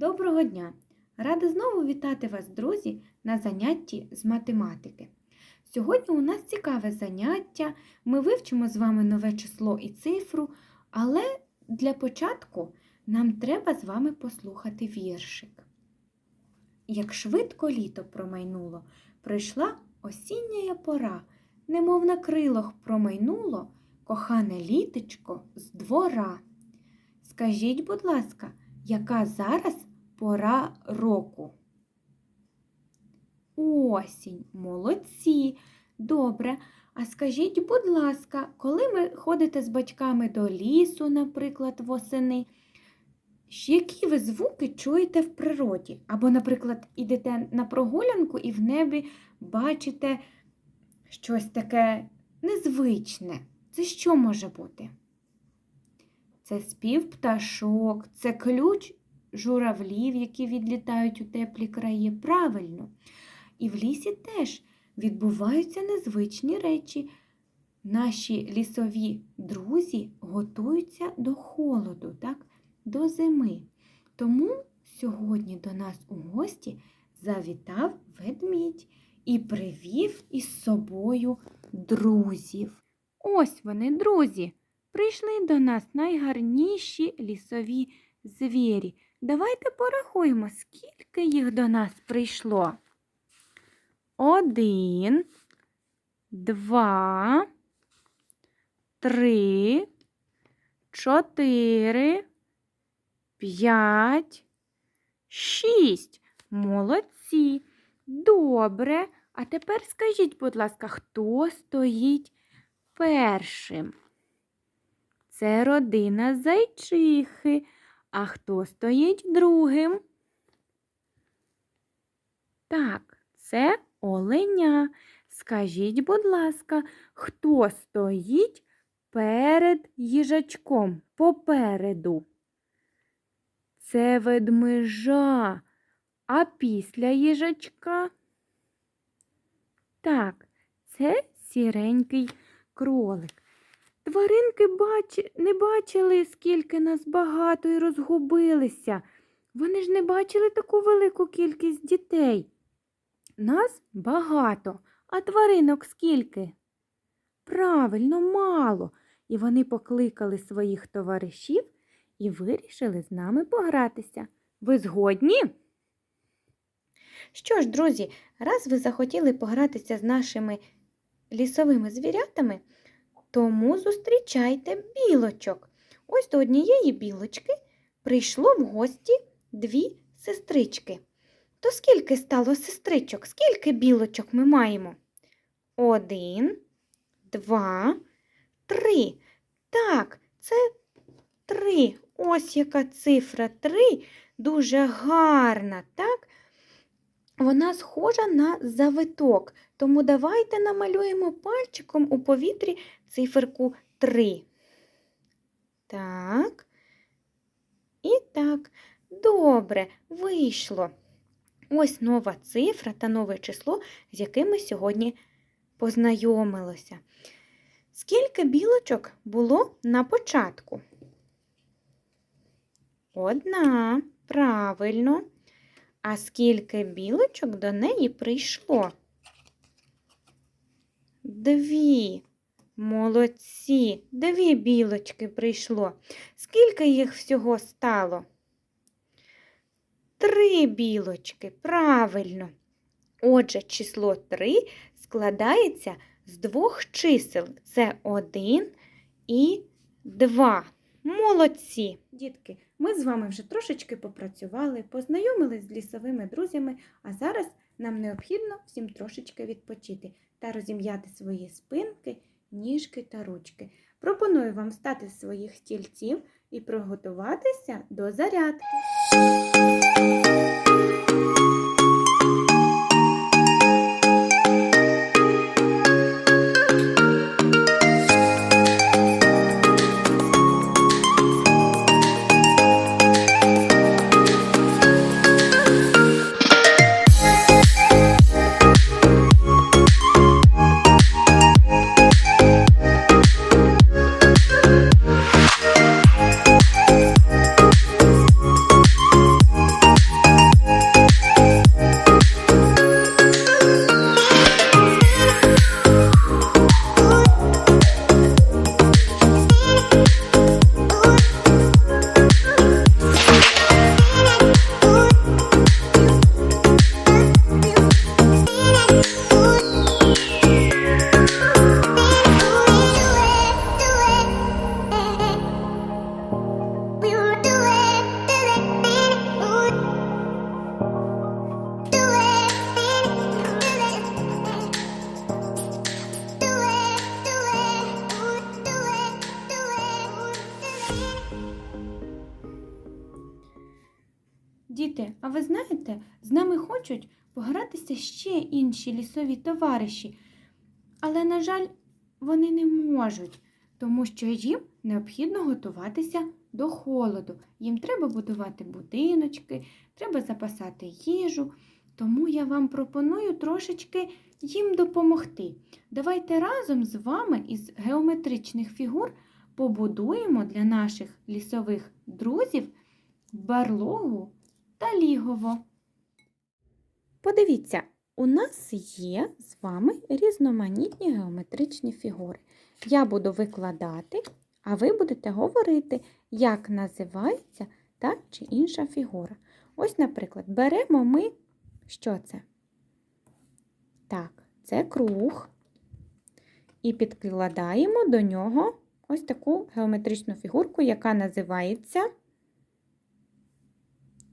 Доброго дня! Рада знову вітати вас, друзі, на занятті з математики. Сьогодні у нас цікаве заняття. Ми вивчимо з вами нове число і цифру, але для початку нам треба з вами послухати віршик. Як швидко літо промайнуло, прийшла осіння пора, немов на крилах промайнуло кохане літечко з двора. Скажіть, будь ласка, яка зараз пора року? Осінь, молодці. Добре. А скажіть, будь ласка, коли ви ходите з батьками до лісу, наприклад, восени, які ви звуки чуєте в природі? Або, наприклад, ідете на прогулянку і в небі бачите щось таке незвичне. Це що може бути? Це спів пташок, це ключ журавлів, які відлітають у теплі краї. Правильно. І в лісі теж відбуваються незвичні речі. Наші лісові друзі готуються до холоду, так? до зими. Тому сьогодні до нас у гості завітав ведмідь і привів із собою друзів. Ось вони, друзі, прийшли до нас найгарніші лісові звірі. Давайте порахуємо, скільки їх до нас прийшло. Один, два, три, чотири, п'ять, шість. Молодці. Добре. А тепер скажіть, будь ласка, хто стоїть першим? Це родина зайчихи. А хто стоїть другим? Так, це оленя. Скажіть, будь ласка, хто стоїть перед їжачком попереду? Це ведмежа. А після їжачка? Так, це сіренький кролик. Тваринки бач... не бачили, скільки нас багато і розгубилися. Вони ж не бачили таку велику кількість дітей. Нас багато, а тваринок скільки? Правильно, мало. І вони покликали своїх товаришів і вирішили з нами погратися. Ви згодні? Що ж, друзі, раз ви захотіли погратися з нашими лісовими звірятами, тому зустрічайте білочок. Ось до однієї білочки прийшло в гості дві сестрички. То скільки стало сестричок? Скільки білочок ми маємо? Один, два, три. Так, це три. Ось яка цифра три. Дуже гарна, так? Вона схожа на завиток, тому давайте намалюємо пальчиком у повітрі циферку 3. Так. І так. Добре, вийшло. Ось нова цифра та нове число, з яким ми сьогодні познайомилися. Скільки білочок було на початку? Одна. Правильно. А скільки білочок до неї прийшло? Дві. Молодці, дві білочки прийшло. Скільки їх всього стало? Три білочки, правильно. Отже, число 3 складається з двох чисел. Це 1 і 2. Молодці! Дітки, ми з вами вже трошечки попрацювали, познайомились з лісовими друзями, а зараз нам необхідно всім трошечки відпочити та розім'яти свої спинки, ніжки та ручки. Пропоную вам встати з своїх стільців і приготуватися до зарядки. Ви знаєте, з нами хочуть погратися ще інші лісові товариші, але, на жаль, вони не можуть, тому що їм необхідно готуватися до холоду. Їм треба будувати будиночки, треба запасати їжу. Тому я вам пропоную трошечки їм допомогти. Давайте разом з вами із геометричних фігур побудуємо для наших лісових друзів барлогу та лігово. Подивіться, у нас є з вами різноманітні геометричні фігури. Я буду викладати, а ви будете говорити, як називається та чи інша фігура. Ось, наприклад, беремо ми, що це? Так, це круг. І підкладаємо до нього ось таку геометричну фігурку, яка називається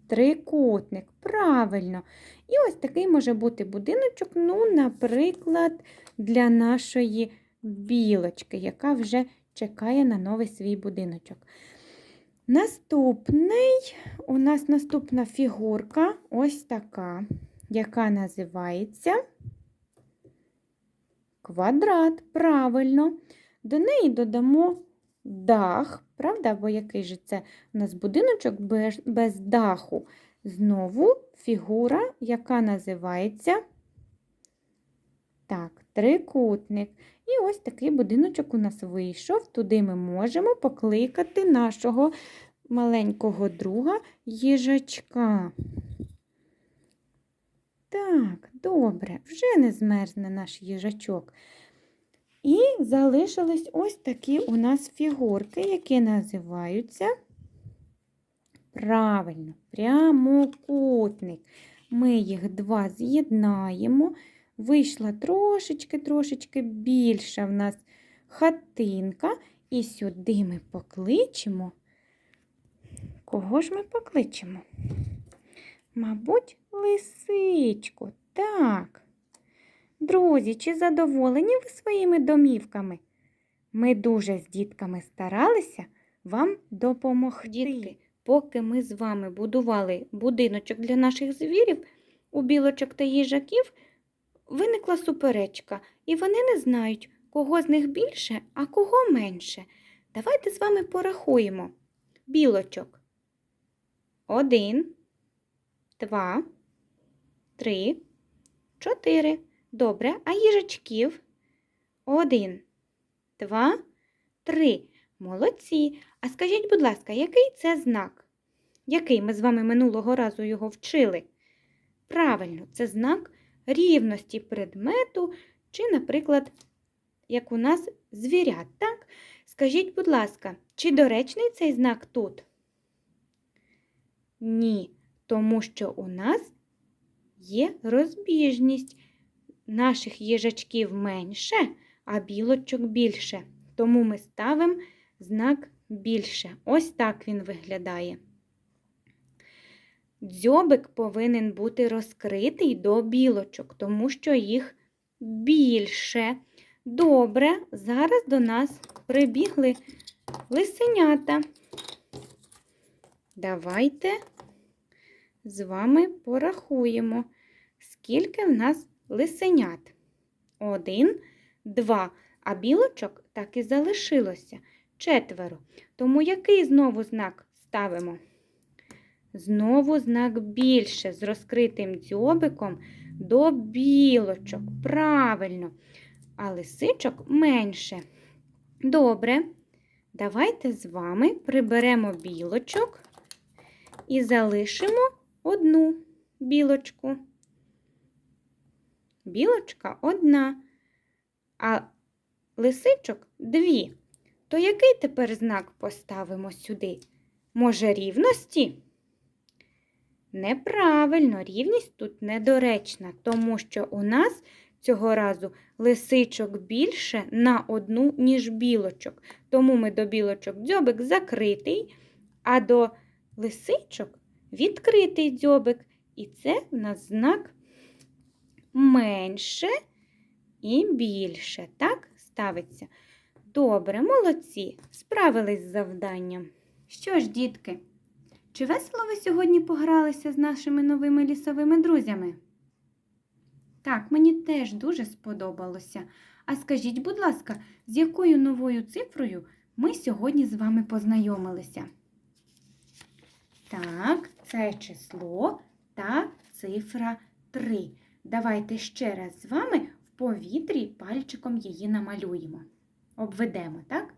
трикутник. Правильно. І ось такий може бути будиночок, ну, наприклад, для нашої білочки, яка вже чекає на новий свій будиночок. Наступний, у нас наступна фігурка ось така, яка називається квадрат. Правильно. До неї додамо дах, правда? Бо який же це у нас будиночок без, без даху? Знову фігура, яка називається так, трикутник. І ось такий будиночок у нас вийшов. Туди ми можемо покликати нашого маленького друга їжачка. Так, добре, вже не змерзне наш їжачок. І залишились ось такі у нас фігурки, які називаються правильно, прямокутник. Ми їх два з'єднаємо. Вийшла трошечки-трошечки більша в нас хатинка. І сюди ми покличемо. Кого ж ми покличемо? Мабуть, лисичку. Так. Друзі, чи задоволені ви своїми домівками? Ми дуже з дітками старалися вам допомогти. Дітки, поки ми з вами будували будиночок для наших звірів, у білочок та їжаків виникла суперечка, і вони не знають, кого з них більше, а кого менше. Давайте з вами порахуємо. Білочок. Один, два, три, чотири. Добре, а їжачків? Один, два, три. Молодці. А скажіть, будь ласка, який це знак? Який ми з вами минулого разу його вчили? Правильно, це знак рівності предмету, чи, наприклад, як у нас звірят, так? Скажіть, будь ласка, чи доречний цей знак тут? Ні, тому що у нас є розбіжність наших їжачків менше, а білочок більше. Тому ми ставимо знак більше. Ось так він виглядає. Дзьобик повинен бути розкритий до білочок, тому що їх більше. Добре, зараз до нас прибігли лисенята. Давайте з вами порахуємо, скільки в нас лисенят. Один, два. А білочок так і залишилося четверо. Тому який знову знак ставимо? Знову знак більше з розкритим дзьобиком до білочок. Правильно. А лисичок менше. Добре. Давайте з вами приберемо білочок і залишимо одну білочку білочка одна, а лисичок дві. То який тепер знак поставимо сюди? Може, рівності? Неправильно, рівність тут недоречна, тому що у нас цього разу лисичок більше на одну, ніж білочок. Тому ми до білочок дзьобик закритий, а до лисичок відкритий дзьобик. І це в нас знак менше і більше. Так, ставиться. Добре, молодці, справились з завданням. Що ж, дітки, Чи весело ви сьогодні погралися з нашими новими лісовими друзями? Так, мені теж дуже сподобалося. А скажіть, будь ласка, з якою новою цифрою ми сьогодні з вами познайомилися? Так, це число та цифра 3. Давайте ще раз з вами в повітрі пальчиком її намалюємо. Обведемо, так?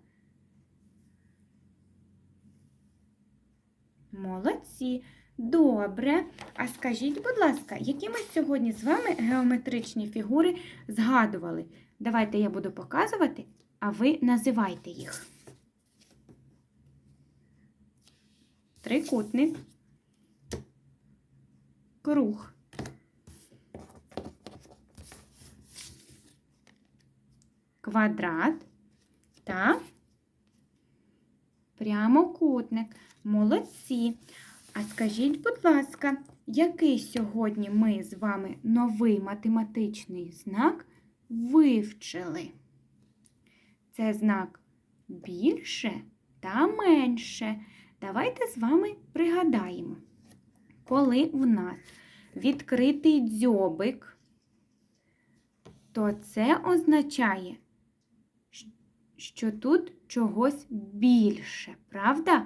Молодці. Добре. А скажіть, будь ласка, які ми сьогодні з вами геометричні фігури згадували? Давайте я буду показувати, а ви називайте їх. Трикутник, круг, квадрат та прямокутник. Молодці. А скажіть, будь ласка, який сьогодні ми з вами новий математичний знак вивчили? Це знак більше та менше. Давайте з вами пригадаємо, коли в нас відкритий дзьобик, то це означає, що тут чогось більше, правда?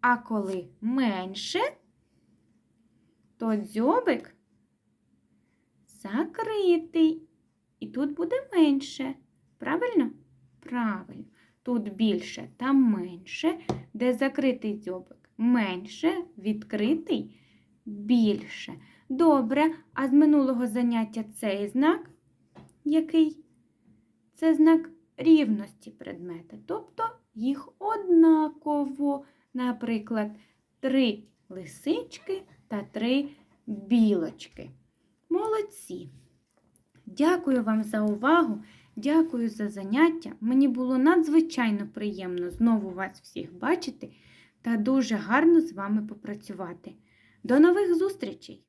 А коли менше, то дзьобик закритий. І тут буде менше. Правильно? Правильно. Тут більше та менше, де закритий дзьобик менше, відкритий більше. Добре, а з минулого заняття цей знак який? Це знак рівності предмета, тобто їх однаково. Наприклад, три лисички та три білочки. Молодці! Дякую вам за увагу, дякую за заняття. Мені було надзвичайно приємно знову вас всіх бачити та дуже гарно з вами попрацювати. До нових зустрічей!